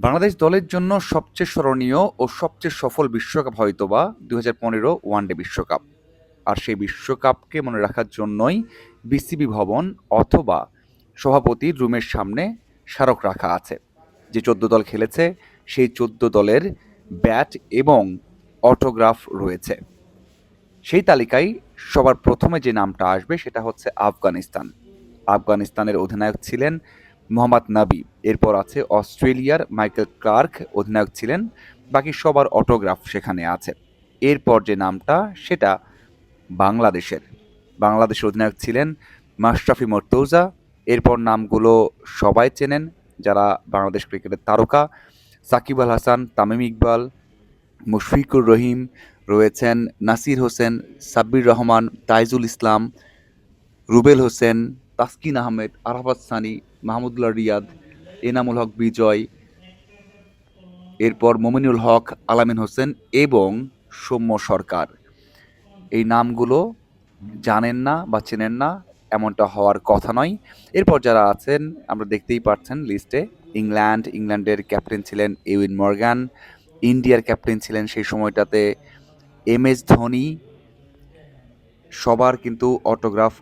বাংলাদেশ দলের জন্য সবচেয়ে স্মরণীয় ও সবচেয়ে সফল বিশ্বকাপ হয়তোবা দু হাজার পনেরো ওয়ানডে বিশ্বকাপ। আর সেই বিশ্বকাপকে মনে রাখার জন্যই বিসিবি ভবন অথবা সভাপতির রুমের সামনে স্মারক রাখা আছে। যে চোদ্দ দল খেলেছে, সেই চোদ্দ দলের ব্যাট এবং অটোগ্রাফ রয়েছে। সেই তালিকায় সবার প্রথমে যে নামটা আসবে সেটা হচ্ছে আফগানিস্তান। আফগানিস্তানের অধিনায়ক ছিলেন মোহাম্মদ নাবি এরপর আছে অস্ট্রেলিয়ার মাইকেল ক্লার্ক, অধিনায়ক ছিলেন, বাকি সবার অটোগ্রাফ সেখানে আছে। এরপর যে নামটা, সেটা বাংলাদেশের। বাংলাদেশের অধিনায়ক ছিলেন মাশরাফি মর্তৌজা। এরপর নামগুলো সবাই চেনেন, যারা বাংলাদেশ ক্রিকেটের তারকা। সাকিব আল হাসান, তামিম ইকবাল, মুশফিকুর রহিম, রয়েছেন নাসির হোসেন, সাব্বির রহমান, তাইজুল ইসলাম, রুবেল হোসেন তাসকিন আহমেদ, আরাফাত সানি, মাহমুদুল্লাহ রিয়াদ, এনামুল হক বিজয়, এরপর মমিনুল হক, আলামিন হোসেন এবং সৌম্য সরকার। এই নামগুলো জানেন না বা চেনেন না, এমনটা হওয়ার কথা নয়। এরপর যারা আছেন, আমরা দেখতেই পাচ্ছেন লিস্টে, ইংল্যান্ড, ইংল্যান্ডের ক্যাপ্টেন ছিলেন এউইন মর্গান, ইন্ডিয়ার ক্যাপ্টেন ছিলেন সেই সময়টাতে এম এস ধোনি। সবার কিন্তু অটোগ্রাফ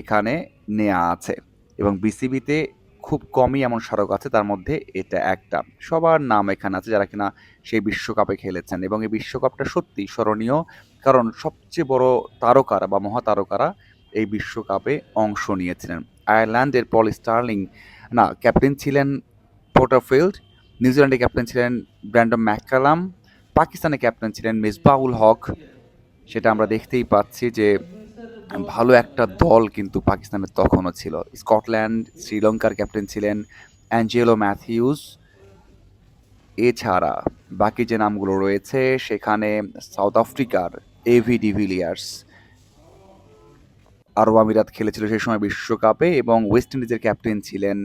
এখানে নেওয়া আছে এবং বিসিবিতে খুব কমই এমন স্মারক আছে, তার মধ্যে এটা একটা। সবার নাম এখানে আছে যারা কিনা সেই বিশ্বকাপে খেলেছেন এবং এই বিশ্বকাপটা সত্যি স্মরণীয়, কারণ সবচেয়ে বড় তারকারা বা মহাতারকারা এই বিশ্বকাপে অংশ নিয়েছিলেন। আয়ারল্যান্ডের পল স্টার্লিং, না, ক্যাপ্টেন ছিলেন পোর্টারফিল্ড, নিউজিল্যান্ডের ক্যাপ্টেন ছিলেন ব্র্যান্ডম ম্যাকালাম পাকিস্তানের ক্যাপ্টেন ছিলেন মিসবাউল হক। সেটা আমরা দেখতেই পাচ্ছি যে ভালো একটা দল কিন্তু পাকিস্তানের তখনও ছিল। স্কটল্যান্ড, শ্রীলঙ্কার ক্যাপ্টেন ছিলেন অ্যাঞ্জেলো ম্যাথিউস। এছাড়া বাকি যে নামগুলো রয়েছে, সেখানে সাউথ আফ্রিকার এভি ডিভিলিয়ার্স আরব আমিরাত খেলেছিল সেই সময় বিশ্বকাপে এবং ওয়েস্ট ইন্ডিজের ক্যাপ্টেন ছিলেন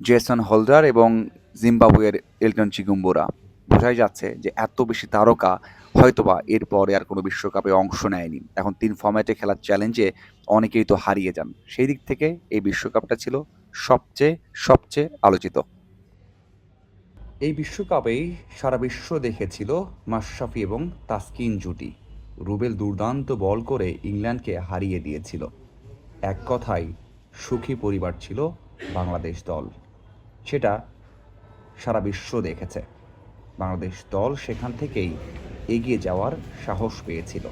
জেসন হোল্ডার এবং জিম্বাবুয়ের এলটন চিগুম্বুরা বোঝাই যাচ্ছে যে এত বেশি তারকা হয়তোবা এরপরে আর কোনো বিশ্বকাপে অংশ নেয়নি। এখন তিন ফর্ম্যাটে খেলার চ্যালেঞ্জে অনেকেই তো হারিয়ে যান। সেই দিক থেকে এই বিশ্বকাপটা ছিল সবচেয়ে সবচেয়ে আলোচিত। এই বিশ্বকাপেই সারা বিশ্ব দেখেছিল মাশরাফি এবং তাসকিন জুটি। রুবেল দুর্দান্ত বল করে ইংল্যান্ডকে হারিয়ে দিয়েছিল। এক কথায়, সুখী পরিবার ছিল বাংলাদেশ দল। সেটা সারা বিশ্ব দেখেছে। বাংলাদেশ দল সেখান থেকেই এগিয়ে যাওয়ার সাহস পেয়েছিল।